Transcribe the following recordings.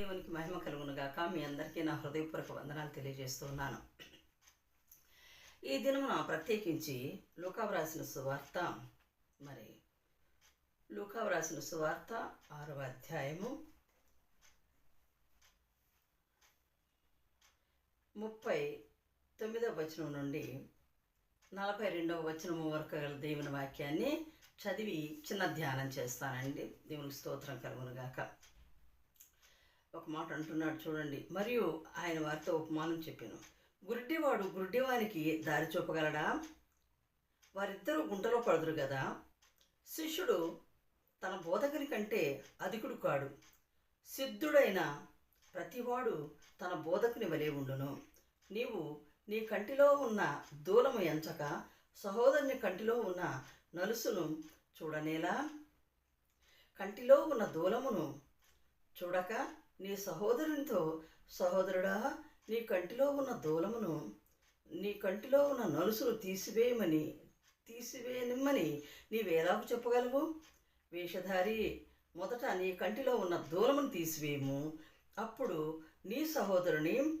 దేవునికి మహిమ కలుగునుగాక మీ అందరికీ నా హృదయపూర్వక వందనాలు తెలియజేస్తున్నాను. ఈ దినమున ప్రత్యేకించి లూకావు రాసిన సువార్త మరి లూకావు రాసిన సువార్త ఆరవ అధ్యాయము ముప్పై తొమ్మిదవ వచనం నుండి నలభై రెండవ వచనము వరకు గల దేవుని వాక్యాన్ని చదివి చిన్న ధ్యానం చేస్తానండి. దేవునికి స్తోత్రం కలుగునుగాక గాక. ఒక మాట అంటున్నాడు చూడండి. మరియు ఆయన వారితో ఉపమానం చెప్పాను. గుడ్డివాడు గుడ్డివానికి దారి చూపగలడా? వారిద్దరూ గుంటలో పడదురు కదా శిష్యుడు తన బోధకుని కంటే అధికుడు కాడు. సిద్ధుడైన ప్రతివాడు తన బోధకుని వలె ఉండును. నీవు నీ కంటిలో ఉన్న దూలము ఎంచక సహోదరుని కంటిలో ఉన్న నలుసును చూడనేలా? కంటిలో ఉన్న దూలమును చూడక నీ సహోదరునితో సహోదరుడా నీ కంటిలో ఉన్న దూలమును నీ కంటిలో ఉన్న నలుసును తీసివేయమని తీసివేయనిమ్మని నీవేలాగు చెప్పగలవు? వేషధారి మొదట నీ కంటిలో ఉన్న దూలమును తీసివేయము. అప్పుడు నీ సహోదరుని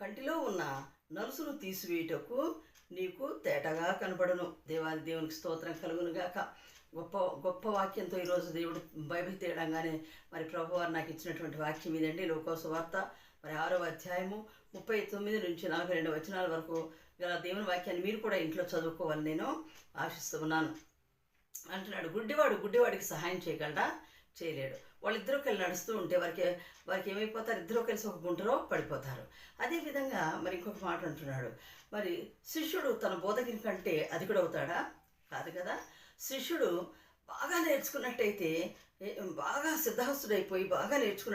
కంటిలో ఉన్న నలుసును తీసివేయుటకు నీకు తేటగా కనబడను. దేవాది దేవునికి స్తోత్రం కలుగునుగాక. గొప్ప గొప్ప వాక్యంతో ఈరోజు దేవుడు బైబిల్ తీయడంగానే మరి ప్రభువారు నాకు ఇచ్చినటువంటి వాక్యం ఇదండి. లోకోసు వార్త మరి ఆరో అధ్యాయము ముప్పై తొమ్మిది నుంచి నలభై రెండు వచనాల వరకు గల దేవుని వాక్యాన్ని మీరు కూడా ఇంట్లో చదువుకోవాలని నేను ఆశిస్తున్నాను అంటున్నాడు గుడ్డివాడు గుడ్డివాడికి సహాయం చేయగలడా? చేయలేడు. వాళ్ళిద్దరూ కలిసి నడుస్తూ ఉంటే వారికి వారికి ఏమైపోతారు? ఇద్దరూ కలిసి ఒక గుంటలో పడిపోతారు అదేవిధంగా మరి ఇంకొక మాట అంటున్నాడు మరి శిష్యుడు తన బోధకుని కంటే అధికుడవుతాడా? కాదు కదా. శిష్యుడు బాగా నేర్చుకున్నట్టయితే బాగా సిద్ధహస్తుడైపోయి బాగా నేర్చుకున్న